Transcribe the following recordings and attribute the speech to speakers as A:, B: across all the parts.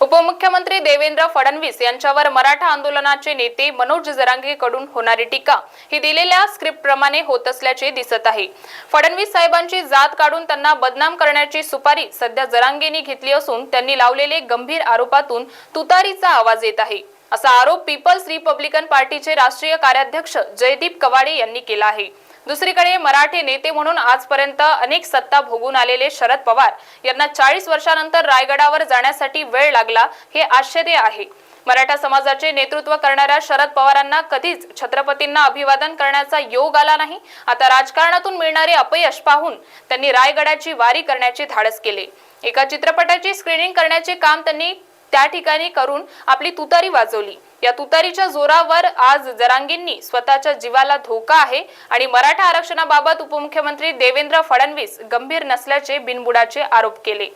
A: उपमुख्यमंत्री देवेंद्र फडणवीस यांच्यावर मराठा आंदोलनाचे नेते मनोज जरांगेकडून होणारी टीका ही दिलेल्या स्क्रिप्ट प्रमाणे होत असल्याचे दिसत आहे. फडणवीस साहेबांची जात काढून त्यांना बदनाम करण्याची सुपारी सध्या जरांगेंनी घेतली असून त्यांनी लावलेले गंभीर आरोपातून तुतारीचा आवाज येत आहे. असा आरोप पीपल्स रिपब्लिकन पार्टीचे राष्ट्रीय कार्याध्यक्ष जयदीप कवाडे यांनी केला आहे. दुसरीकडे मराठी नेते म्हणून आजपर्यंत अनेक सत्ता भोगून आलेले शरद पवार यांना चाळीस वर्षानंतर रायगडावर जाण्यासाठी वेळ लागला हे आश्चर्य आहे. मराठा समाजाचे नेतृत्व करणाऱ्या शरद पवारांना कधीच छत्रपतींना अभिवादन करण्याचा योग आला नाही. आता राजकारणातून मिळणारे अपयश पाहून त्यांनी रायगडाची वारी करण्याचे धाडस केले. एका चित्रपटाची स्क्रीनिंग करण्याचे काम त्यांनी त्या ठिकाणी करून आपली तुतारी वाजवली. या तुतारीच्या जोरावर आज जरांगींनी स्वतःच्या जीवाला धोका आहे आणि मराठा आरक्षणाबाबत उपमुख्यमंत्री देवेंद्र फडणवीस गंभीर नसल्याचे बिनबुडाचे आरोप केले.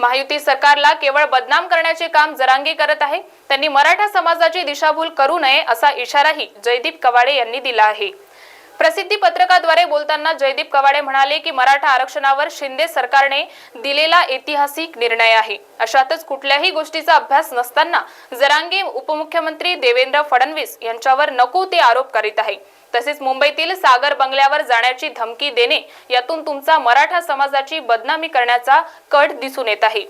A: महायुती सरकारला केवळ बदनाम करण्याचे काम जरांगे करत आहे. त्यांनी मराठा समाजाची दिशाभूल करू नये असा इशाराही जयदीप कवाडे यांनी दिला आहे. प्रसिद्धी पत्रकाद्वारे बोलताना जयदीप कवाडे म्हणाले की मराठा आरक्षणावर शिंदे सरकारने दिलेला ऐतिहासिक निर्णय आहे. अशातच कुठल्याही गोष्टीचा अभ्यास नसताना जरांगे उपमुख्यमंत्री देवेंद्र फडणवीस यांच्यावर नको ते आरोप करीत आहे. तसेच मुंबईतील सागर बंगल्यावर जाण्याची धमकी देणे यातून तुमचा मराठा समाजाची बदनामी करण्याचा कट दिसून येत आहे.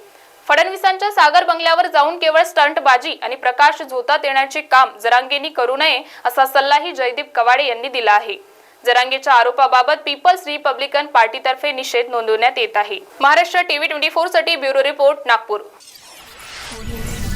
A: फडणवीसांच्या सागर बंगल्यावर जाऊन केवळ स्टंटबाजी आणि प्रकाश झोतात येण्याचे काम जरांगेंनी करू नये असा सल्लाही जयदीप कवाडे यांनी दिला आहे. जरांगेच्या आरोपाबाबत पीपल्स रिपब्लिकन पार्टीतर्फे निषेध नोंदवण्यात येत आहे. महाराष्ट्र टीव्ही ट्वेंटी फोरसाठी ब्युरो रिपोर्ट नागपूर.